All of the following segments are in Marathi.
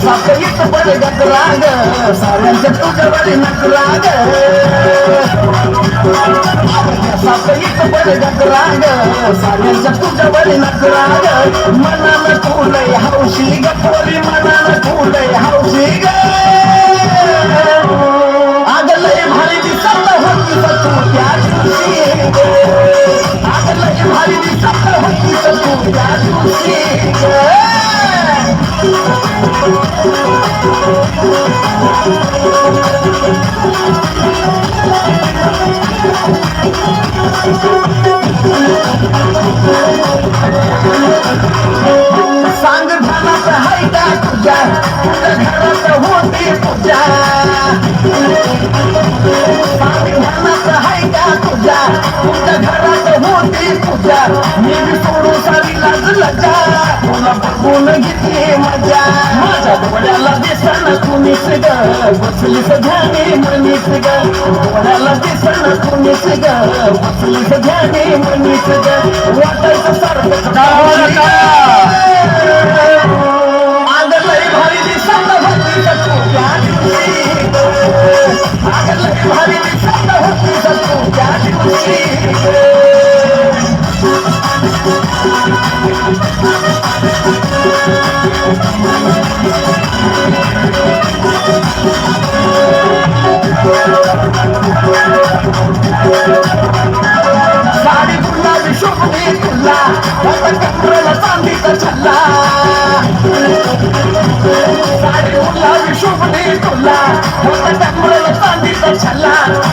साखरीत बडगत राग साऱ्यांच्या तुझ्यावर नकराग साखरीत बडगत राग साऱ्यांच्या तुझ्यावर नकराग मनानं तुलय हौशी ग सांग झाला तर हाय का तुझ्या? मजा लाज लजा तुला बघून घेतली मजा माझ्या डोळ्याला दिसण कुणीच ग बसलीस ध्यानी मनीस ग डोळ्याला दिसण कुणीच ग बसलीस ध्यानी मनीस ग वाटायचं सारखं आग लय भारी होती तू त्या दिवशी आग लय भारी होती तू त्या दिवशी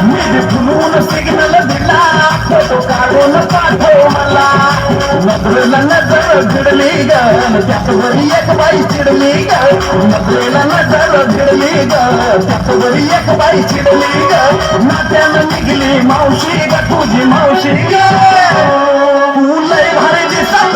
Μην πουνούν σίγνα λεμπιλά Με το καρόνα σπάνω μαλά नजरेला नजर भिडली ग त्यात एक बाई चिडली ग नजरेला नजर भिडली ग त्यात एक बाई चिडली ग नात्यानं निघली मावशी ग तुझी मावशी ग. लय भारी दिसत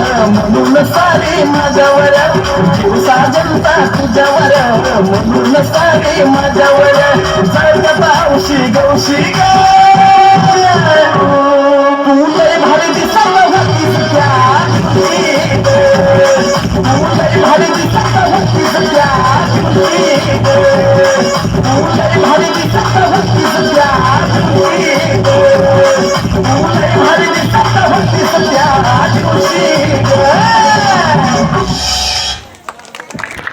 म्हणून सारे माझ्यावर. दिवसा जनता तुझ्यावर. म्हणून सारे माझ्यावर. जाग पावशी गवशी गुलय भारी दिसायला होतीस त्या. गुलय भारी दिसायला होतीस त्या. गुलय भारी दिसायला होतीस त्या. गुलय भारी दिसायला होतीस त्या. दिवशी